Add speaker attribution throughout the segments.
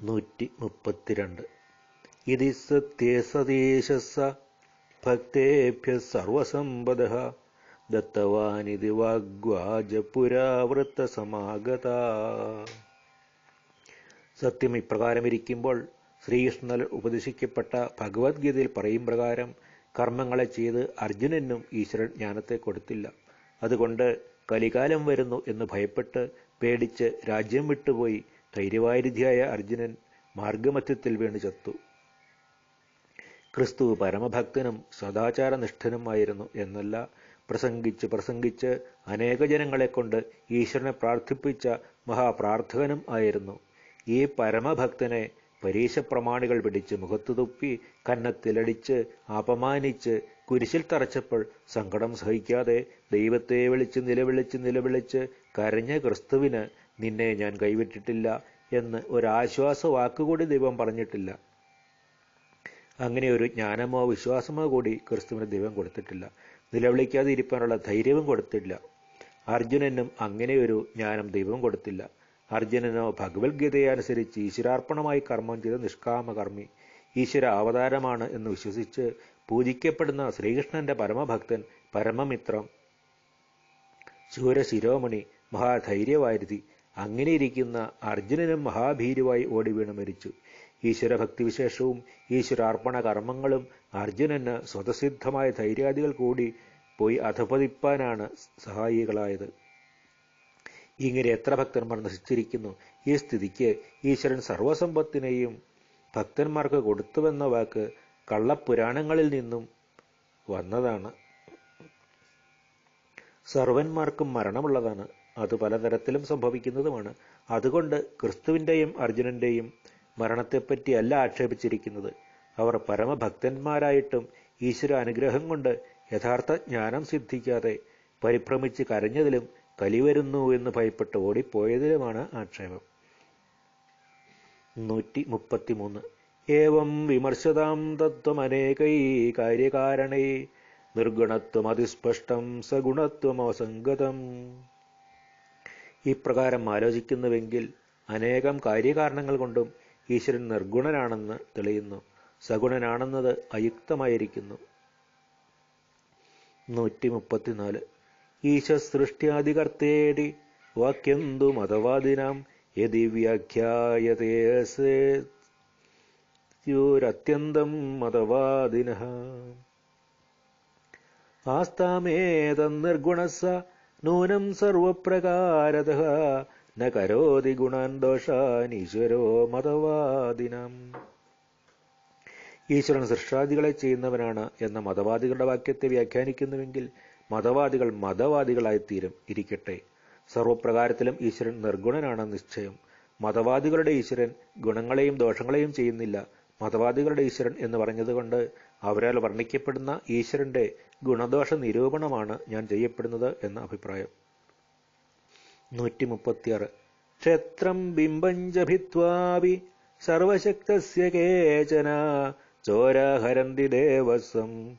Speaker 1: നൂറ്റി മുപ്പത്തിരണ്ട് ഇതി സത്യേ ഭക്തേഭ്യ സർവസമ്പദ ദത്തവാനിതി വാഗ്വാജപുരാവൃത്ത സമാഗത സത്യം ഇപ്രകാരമിരിക്കുമ്പോൾ ശ്രീകൃഷ്ണൻ ഉപദേശിക്കപ്പെട്ട ഭഗവത്ഗീതയിൽ പറയും പ്രകാരം കർമ്മങ്ങളെ ചെയ്ത് അർജുനനും ഈശ്വരൻ ജ്ഞാനത്തെ കൊടുത്തില്ല. അതുകൊണ്ട് കലികാലം വരുന്നു എന്ന് ഭയപ്പെട്ട് പേടിച്ച് രാജ്യം വിട്ടുപോയി ധൈര്യവാരിധിയായ അർജുനൻ മാർഗമധ്യത്തിൽ വീണ് ചത്തു. ക്രിസ്തു പരമഭക്തനും സദാചാരനിഷ്ഠനുമായിരുന്നു എന്നല്ല പ്രസംഗിച്ച് പ്രസംഗിച്ച് അനേക ജനങ്ങളെ കൊണ്ട് ഈശ്വരനെ പ്രാർത്ഥിപ്പിച്ച മഹാപ്രാർത്ഥകനും ആയിരുന്നു. ഈ പരമഭക്തനെ പരീശപ്രമാണികൾ പിടിച്ച് മുഖത്തു തുപ്പി കന്നത്തിലടിച്ച് അപമാനിച്ച് കുരിശിൽ തറച്ചപ്പോൾ സങ്കടം സഹിക്കാതെ ദൈവത്തെ വിളിച്ച് നിലവിളിച്ച് നിലവിളിച്ച് കരഞ്ഞ ക്രിസ്തുവിന് നിന്നെ ഞാൻ കൈവിട്ടിട്ടില്ല എന്ന് ഒരാശ്വാസ വാക്കുകൂടി ദൈവം പറഞ്ഞിട്ടില്ല. അങ്ങനെ ഒരു ജ്ഞാനമോ വിശ്വാസമോ കൂടി ക്രിസ്തുവിന് ദൈവം കൊടുത്തിട്ടില്ല. നിലവിളിക്കാതെ ഇരിക്കാനുള്ള ധൈര്യവും കൊടുത്തില്ല. അർജുനനും അങ്ങനെ ഒരു ജ്ഞാനം ദൈവം കൊടുത്തില്ല. അർജുനനോ ഭഗവത്ഗീതയെ അനുസരിച്ച് ഈശ്വരാർപ്പണമായി കർമ്മം ചെയ്ത നിഷ്കാമകർമ്മി ഈശ്വര അവതാരമാണ് എന്ന് വിശ്വസിച്ച് പൂജിക്കപ്പെടുന്ന ശ്രീകൃഷ്ണന്റെ പരമഭക്തൻ പരമമിത്രം ശൂരശിരോമണി മഹാധൈര്യവാരുതി അങ്ങനെയിരിക്കുന്ന അർജുനനും മഹാഭീരുവായി ഓടി വീണ് മരിച്ചു. ഈശ്വരഭക്തിവിശേഷവും ഈശ്വരാർപ്പണ കർമ്മങ്ങളും അർജുനന് സ്വതസിദ്ധമായ ധൈര്യാദികൾ കൂടി പോയി അധപതിപ്പാനാണ് സഹായികളായത്. ഇങ്ങനെ എത്ര ഭക്തന്മാർ നശിച്ചിരിക്കുന്നു? ഈ സ്ഥിതിക്ക് ഈശ്വരൻ സർവസമ്പത്തിനെയും ഭക്തന്മാർക്ക് കൊടുത്തുവെന്ന വാക്ക് കള്ളപ്പുരാണങ്ങളിൽ നിന്നും വന്നതാണ്. സർവന്മാർക്കും മരണമുള്ളതാണ്. അത് പലതരത്തിലും സംഭവിക്കുന്നതുമാണ്. അതുകൊണ്ട് ക്രിസ്തുവിന്റെയും മരണത്തെപ്പറ്റി മരണത്തെപ്പറ്റിയല്ല ആക്ഷേപിച്ചിരിക്കുന്നത്. അവർ പരമഭക്തന്മാരായിട്ടും ഈശ്വര അനുഗ്രഹം കൊണ്ട് യഥാർത്ഥ ജ്ഞാനം സിദ്ധിക്കാതെ പരിഭ്രമിച്ച് കരഞ്ഞതിലും കലിവരുന്നു എന്ന് ഭയപ്പെട്ട് ഓടിപ്പോയതിലുമാണ് ആക്ഷേപം. നൂറ്റി മുപ്പത്തിമൂന്ന് ഏവം വിമർശതാം തത്വമനേകൈ അതിസ്പഷ്ടം സഗുണത്വമസംഗതം ഇപ്രകാരം ആലോചിക്കുന്നുവെങ്കിൽ അനേകം കാര്യകാരണങ്ങൾ കൊണ്ടും ഈശ്വരൻ നിർഗുണനാണെന്ന് തെളിയുന്നു. സഗുണനാണെന്നത് അയുക്തമായിരിക്കുന്നു. നൂറ്റി മുപ്പത്തിനാല് ഈശസൃഷ്ട്യാദികർത്തേടി വാക്യന്തു മതവാദിനാം യതി വ്യാഖ്യായതേസ്യൂരത്യന്തം മതവാദിന. ആസ്താമേതന്നിർഗുണസ നൂനം സർവപ്രകാരത ന കരോതി ഗുണാൻ ദോഷാൻ ഈശ്വരോ മതവാദിനം. ഈശ്വരൻ സൃഷ്ടാദികളെ ചെയ്യുന്നവനാണ് എന്ന മതവാദികളുടെ വാക്യത്തെ വ്യാഖ്യാനിക്കുന്നുവെങ്കിൽ മതവാദികൾ മതവാദികളായിത്തീരും ഇരിക്കട്ടെ. സർവപ്രകാരത്തിലും ഈശ്വരൻ നിർഗുണനാണ് നിശ്ചയം. മതവാദികളുടെ ഈശ്വരൻ ഗുണങ്ങളെയും ദോഷങ്ങളെയും ചെയ്യുന്നില്ല. മതവാദികളുടെ ഈശ്വരൻ എന്ന് പറഞ്ഞതുകൊണ്ട് അവരാൽ വർണിക്കപ്പെടുന്ന ഈശ്വരന്റെ ഗുണദോഷ നിരൂപണമാണ് ഞാൻ ചെയ്യപ്പെടുന്നത് എന്ന അഭിപ്രായം. നൂറ്റി മുപ്പത്തിയാറ് ക്ഷേത്രം ബിംബഞ്ചഭിത്വാവി സർവശക്തസ്യ കേചന ചോരാഹരന്തി ദേവസ്വം.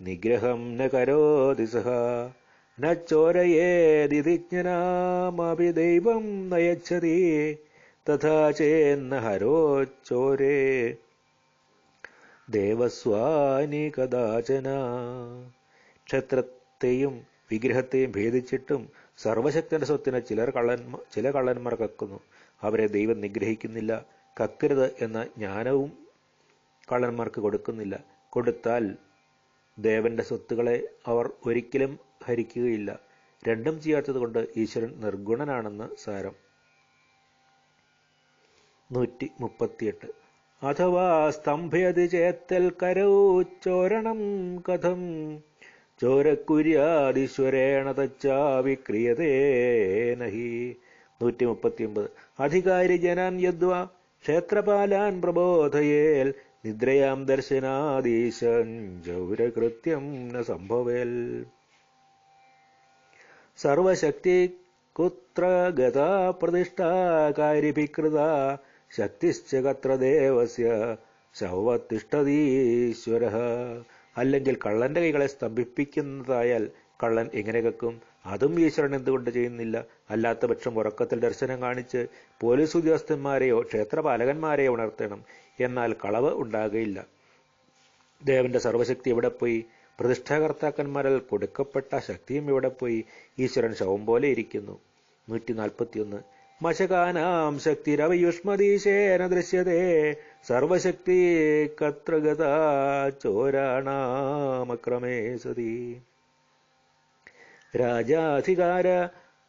Speaker 1: നിഗ്രഹം ന കരോതി സഹ ന ചോരയേതിജ്ഞനാമപി ദൈവം നയച്ഛതി തഥാ ചേന്ന ഹരോ ചോരേ. ദേവസ്വാനി കഥാചന. ക്ഷേത്രത്തെയും വിഗ്രഹത്തെയും ഭേദിച്ചിട്ടും സർവശക്തന്റെ സ്വത്തിനെ ചിലർ കള്ളൻ ചില കള്ളന്മാർ കക്കുന്നു. അവരെ ദൈവം നിഗ്രഹിക്കുന്നില്ല. കക്കരുത് എന്ന ജ്ഞാനവും കള്ളന്മാർക്ക് കൊടുക്കുന്നില്ല. കൊടുത്താൽ ദേവന്റെ സ്വത്തുകളെ അവർ ഒരിക്കലും ഹരിക്കുകയില്ല. രണ്ടും ചെയ്യാത്തതുകൊണ്ട് ഈശ്വരൻ നിർഗുണനാണെന്ന് സാരം. നൂറ്റി മുപ്പത്തിയെട്ട് അഥവാ സ്തംഭയതി ചേത്തൽ കരൗ ചോരണം കഥം. ചോരക്കുര്യാദീശ്വരേണ തച്ചാവിക്രിയതേ നഹി. നൂറ്റി മുപ്പത്തിയൊമ്പത് അധികാരി ജനാൻ യദ്വ ക്ഷേത്രപാലാൻ പ്രബോധയേൽ നിദ്രയാം ദർശനാദീശൻ ജൗരകൃത്യം ന സംഭവേൽ. സർവശക്തി കുത്ര ഗതാ പ്രതിഷ്ഠാകാരിഭികൃത ശക്തിശ്ച കത്ര ദേവസ്യ ശവത്തിഷ്ഠതീശ്വര. അല്ലെങ്കിൽ കള്ളന്റെ കൈകളെ സ്തംഭിപ്പിക്കുന്നതായാൽ കള്ളൻ എങ്ങനെ കക്കും അതും ഈശ്വരൻ എന്തുകൊണ്ട് ചെയ്യുന്നില്ല? അല്ലാത്ത പക്ഷം ഉറക്കത്തിൽ ദർശനം കാണിച്ച് പോലീസ് ഉദ്യോഗസ്ഥന്മാരെയോ ക്ഷേത്രപാലകന്മാരെയോ ഉണർത്തണം. എന്നാൽ കളവ് ഉണ്ടാകുകയില്ല. ദേവന്റെ സർവശക്തി എവിടെ പോയി? പ്രതിഷ്ഠാകർത്താക്കന്മാരിൽ കൊടുക്കപ്പെട്ട ശക്തിയും ഇവിടെ പോയി? ഈശ്വരൻ ശവം പോലെ ഇരിക്കുന്നു. നൂറ്റി നാൽപ്പത്തിയൊന്ന് മശകാനാം ശക്തിരവയുഷ്മതീശേന ദൃശ്യത്തെ സർവശക്തി കത്രഗത ചോരാണാമക്രമേ സതി. രാജാധികാര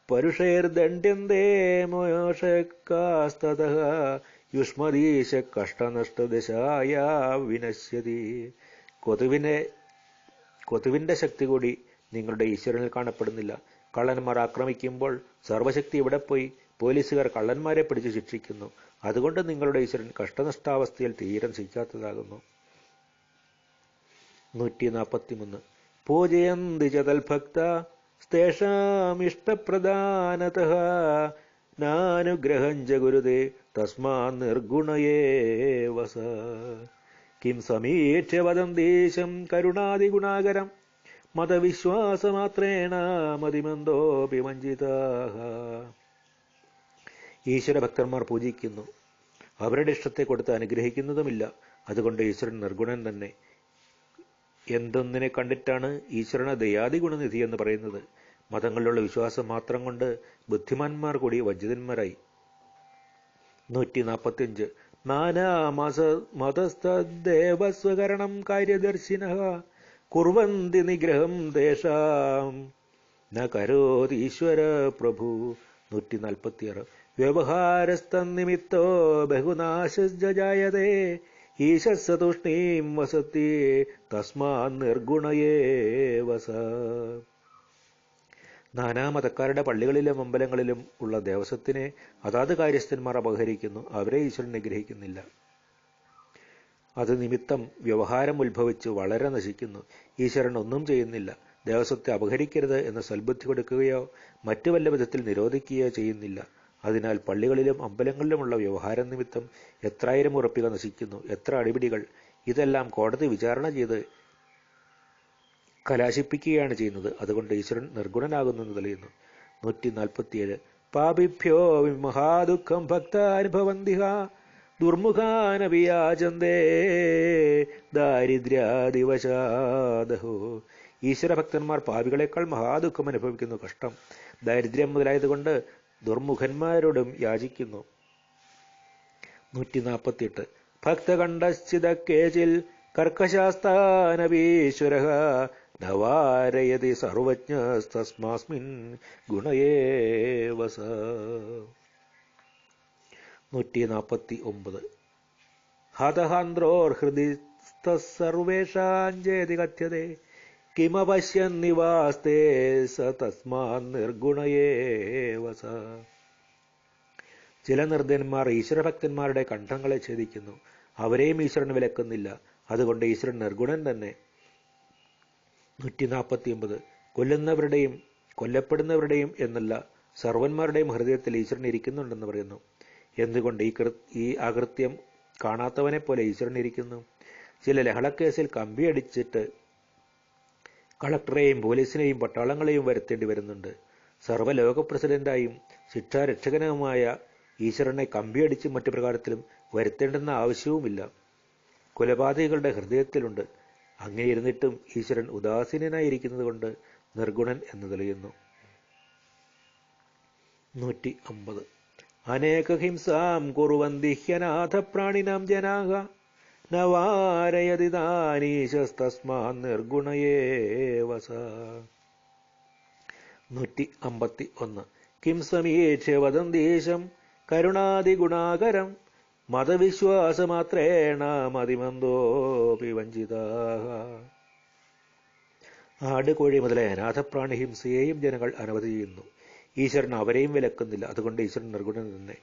Speaker 1: പരുഷേർദണ്ഡ്യന്തേ മോഷക്കാസ്തത യുഷ്മദീശ കഷ്ടനഷ്ടദശായ വിനശ്യതി. കൊതുവിനെ കൊതുവിന്റെ ശക്തി കൂടി നിങ്ങളുടെ ഈശ്വരനിൽ കാണപ്പെടുന്നില്ല. കള്ളന്മാർ ആക്രമിക്കുമ്പോൾ സർവശക്തി ഇവിടെ പോയി? പോലീസുകാർ കള്ളന്മാരെ പിടിച്ച് ശിക്ഷിക്കുന്നു. അതുകൊണ്ട് നിങ്ങളുടെ ഈശ്വരൻ കഷ്ടനഷ്ടാവസ്ഥയിൽ തീരം ശിക്കാത്തതാകുന്നു നൂറ്റി നാൽപ്പത്തിമൂന്ന് പൂജയന്തി ചതൽ ഭക്ത സ്തേഷാമിഷ്ടപ്രധാനത നാനുഗ്രഹം ച ഗുരുതേ തസ്മാ നിർഗുണയേവസ കിം സമീക്ഷ വദന്തീശം കരുണാതിഗുണാകരം മതവിശ്വാസമാത്രേണ മതിമന്ദോപി വഞ്ചിതാഹ ഈശ്വര ഭക്തന്മാർ പൂജിക്കുന്നു. അവരുടെ ഇഷ്ടത്തെ കൊടുത്ത് അനുഗ്രഹിക്കുന്നതുമില്ല. അതുകൊണ്ട് ഈശ്വരൻ നിർഗുണൻ തന്നെ. എന്തൊന്നിനെ കണ്ടിട്ടാണ് ഈശ്വരനെ ദയാദി ഗുണനിധി എന്ന് പറയുന്നത്? മതങ്ങളിലുള്ള വിശ്വാസം മാത്രം കൊണ്ട് ബുദ്ധിമാന്മാർ കൂടി വഞ്ചിതന്മാരായി നൂറ്റി നാൽപ്പത്തിയഞ്ച് നാനാമസ മതസ്ഥദേവസ്വകരണം കാര്യദർശിന. കുർവന്തി നിഗ്രഹം ദേശാം. ന കരോതീശ്വര പ്രഭു. നൂറ്റി നാൽപ്പത്തിയാറ് വ്യവഹാരസ്തന്നിമിത്തോ ബഹുനാശജായതേ ഈശസ്സതുഷ്ണീം വസത്തി തസ്മാ നിർഗുണയേ വസ. നാനാമതക്കാരുടെ പള്ളികളിലും അമ്പലങ്ങളിലും ഉള്ള ദേവസ്വത്തിനെ അതാത് കാര്യസ്ഥന്മാർ അപഹരിക്കുന്നു. അവരെ ഈശ്വരൻ നിഗ്രഹിക്കുന്നില്ല. അത് നിമിത്തം വ്യവഹാരം ഉത്ഭവിച്ച് വളരെ നശിക്കുന്നു. ഈശ്വരൻ ഒന്നും ചെയ്യുന്നില്ല. ദേവസ്വത്തെ അപഹരിക്കരുത് എന്ന സൽബുദ്ധി കൊടുക്കുകയോ മറ്റു വല്ല വിധത്തിൽ നിരോധിക്കുകയോ ചെയ്യുന്നില്ല. അതിനാൽ പള്ളികളിലും അമ്പലങ്ങളിലുമുള്ള വ്യവഹാരം നിമിത്തം എത്രായിരം ഉറപ്പിക നശിക്കുന്നു എത്ര അടിപിടികൾ. ഇതെല്ലാം കോടതി വിചാരണ ചെയ്ത് കലാശിപ്പിക്കുകയാണ് ചെയ്യുന്നത്. അതുകൊണ്ട് ഈശ്വരൻ നിർഗുണനാകുന്നെന്ന് തെളിയുന്നു. നൂറ്റി നാൽപ്പത്തിയേഴ് പാപിഭ്യോ മഹാദുഃഖം ഭക്താനുഭവന്തിഹ ദുർമുഖാനവിയാചന്തേ ദാരിദ്ര്യാദിവശാദഹോ. ഈശ്വരഭക്തന്മാർ പാപികളെക്കാൾ മഹാദുഃഖം അനുഭവിക്കുന്നു കഷ്ടം. ദാരിദ്ര്യം മുതലായതുകൊണ്ട് ദുർമുഖന്മാരോടും യാചിക്കുന്നു. നൂറ്റി നാൽപ്പത്തിയെട്ട് ഭക്തകണ്ഠശ്ചിത കേചിൽ കർക്കശാസ്താനവീശ്വര നവാരയതി സർവജ്ഞസ്തസ്മാസ്മിൻ ഗുണയേവസ നൂറ്റി നാൽപ്പത്തി ഒമ്പത് ഹതഹാന്ദ്രോർഹൃദി സർവേഷാഞ്ചേതി കഥ്യതേ. കിമപശ്യൻ നിവാസ്തേ സ തസ്മാൻ നിർഗുണയേവസ ചില നിർദ്ധന്മാർ ഈശ്വരഭക്തന്മാരുടെ കണ്ഠങ്ങളെ ഛേദിക്കുന്നു. അവരെയും ഈശ്വരൻ വിലക്കുന്നില്ല. അതുകൊണ്ട് ഈശ്വരൻ നിർഗുണൻ തന്നെ. നൂറ്റി നാൽപ്പത്തി ഒമ്പത് കൊല്ലുന്നവരുടെയും കൊല്ലപ്പെടുന്നവരുടെയും എന്നല്ല സർവന്മാരുടെയും ഹൃദയത്തിൽ ഈശ്വരൻ ഇരിക്കുന്നുണ്ടെന്ന് പറയുന്നു. എന്തുകൊണ്ട് ഈ കൃ ഈ അകൃത്യം കാണാത്തവനെ പോലെ ഈശ്വരൻ ഇരിക്കുന്നു? ചില ലഹളക്കേസിൽ കമ്പിയടിച്ചിട്ട് കളക്ടറെയും പോലീസിനെയും പട്ടാളങ്ങളെയും വരുത്തേണ്ടി വരുന്നുണ്ട്. സർവലോക പ്രസിഡന്റായും ശിക്ഷാരക്ഷകനുമായ ഈശ്വരനെ കമ്പിയടിച്ചും മറ്റു പ്രകാരത്തിലും വരുത്തേണ്ടെന്ന ആവശ്യവുമില്ല. കൊലപാതകികളുടെ ഹൃദയത്തിലുണ്ട്. അങ്ങനെ ഇരുന്നിട്ടും ഈശ്വരൻ ഉദാസീനനായിരിക്കുന്നത് കൊണ്ട് നിർഗുണൻ എന്ന് തെളിയുന്നു. നൂറ്റി അമ്പത് അനേക ഹിംസാം കുറുവന്തിഹ്യനാഥ പ്രാണിനാം ജനാഹ. നവാരയതി താനീശസ്തസ്മാ നിർഗുണയേ വസ. നൂറ്റി അമ്പത്തി ഒന്ന് കിം സമീക്ഷ്യ വദന്തീശം കരുണാതിഗുണാകരം മതവിശ്വാസമാത്രേണ മതിമന്ദോപി വഞ്ചിത. ആട് കോഴി മുതലായ അനാഥപ്രാണി ഹിംസയെയും ജനങ്ങൾ അനുവദിക്കുന്നു ഈശ്വരൻ അവരെയും വിലക്കുന്നില്ല. അതുകൊണ്ട് ഈശ്വരൻ നിർഗുണൻ തന്നെ.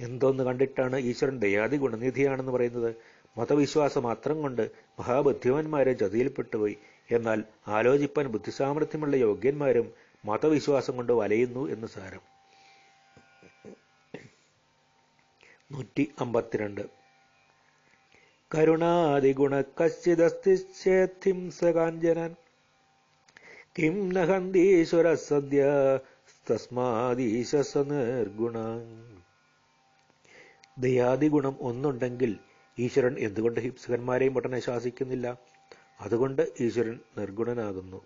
Speaker 1: എന്തോന്ന് കണ്ടിട്ടാണ് ഈശ്വരൻ ദയാതി ഗുണനിധിയാണെന്ന് പറയുന്നത്? മതവിശ്വാസം മാത്രം കൊണ്ട് മഹാബുദ്ധിമാന്മാരെ ചതിയിൽപ്പെട്ടുപോയി എന്നാൽ ആലോചിപ്പാൻ ബുദ്ധിസാമർഥ്യമുള്ള യോഗ്യന്മാരും മതവിശ്വാസം കൊണ്ട് വലയുന്നു എന്ന് സാരം. നൂറ്റി അമ്പത്തിരണ്ട് കരുണാദിഗുണ കശ്ചിദസ്തിശേത്തിംസകാഞ്ജനൻ കിം നഹന്തീശ്വര സദ്യ തസ്മാദീശസ നിർഗുണ. ദയാദി ഗുണം ഒന്നുണ്ടെങ്കിൽ ഈശ്വരൻ എന്തുകൊണ്ട് ഹിംസകന്മാരെയും ഉടനെ ശാസിക്കുന്നില്ല? അതുകൊണ്ട് ഈശ്വരൻ നിർഗുണനാകുന്നു.